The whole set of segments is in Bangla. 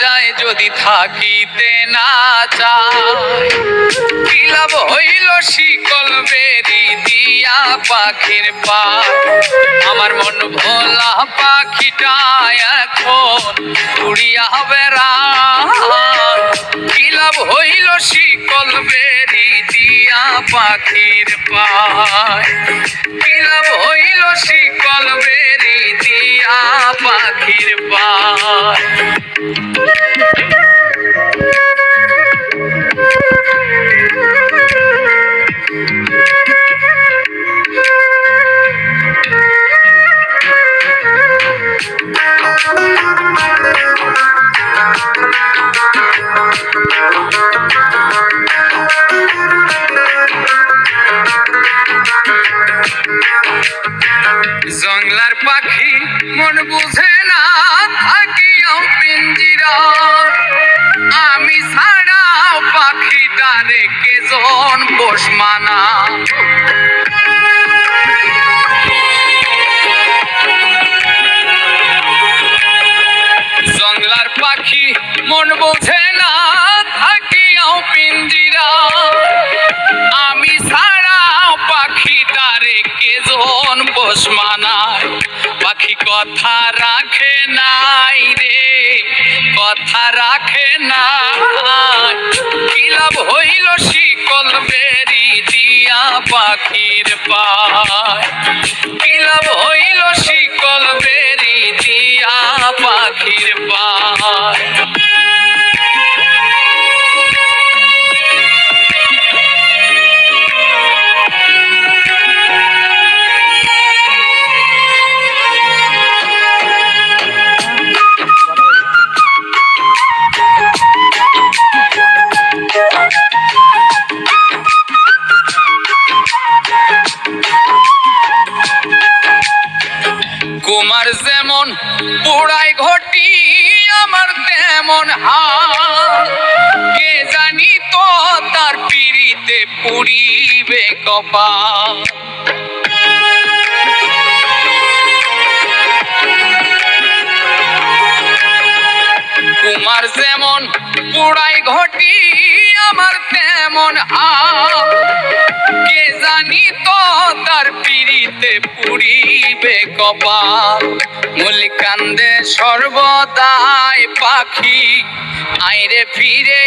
যায় যদি থাকিতে না চায়। লাভ হইল শিকল বেরি দিয়া পাখির পা আমার মন ভোলা পাখিটা এখন উড়িয়া বেড়া কি লাভ হইল শিকল বেরি দিয়া পাখির কি লাভ হইল শিকল বেরি পাখির পায় বুঝে না থাকিও পিঞ্জিরা। আমি ছাড়াও পাখিটারে কেজন পোষ মানা। জংলার পাখি মন বোঝে না থাকিও পিঞ্জিরা। আমি ছাড়াও পাখিটারে কেজন মানায় পাখি কথা রাখে নাই রে, কথা রাখে না লাভ হইল শিকল বেরি দিয়া পাখির পায়? লাভ হইল শিকল বেরি দিয়া পাখির পায়? কুমার যেমন পোড়াই ঘটি, আমার তেমন হাল। কে জানি তো তার পিড়িতে পুড়িবে কপাল। কুমার যেমন পোড়াই ঘটি, আমার তেমন হাল। পিড়িতে পুড়িবে কপাল। মুলিকান্দে সর্বদাই পাখি। আইরে ফিরে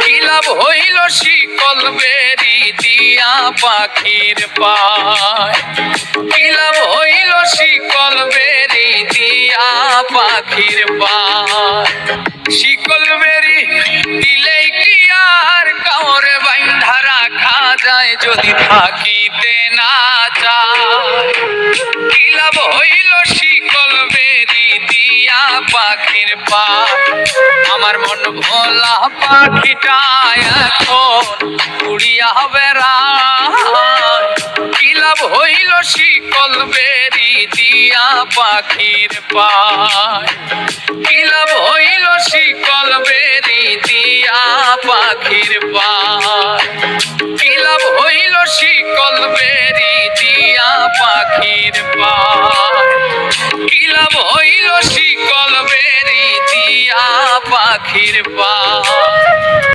কি হইল শিকল বেরি দিয়া পাখির পায়? হইল শিকল বেরি দিয়া পাখির পায়? শিকল বেরি দিলেই যায় যদি থাকিতে না লাভ হইল শিকল বেরি দিয়া পাখির পা? আমার মন ভোলা পাখিটা উড়িয়া বেড়ায় কি লাভ হইল শিকল বেরি দিয়া পাখির পায় কি লাভ হইল শিকল বেরি দিয়া পাখির পায় পাখির পা কিলাম হইল শিকল বেরি পাখির পায়?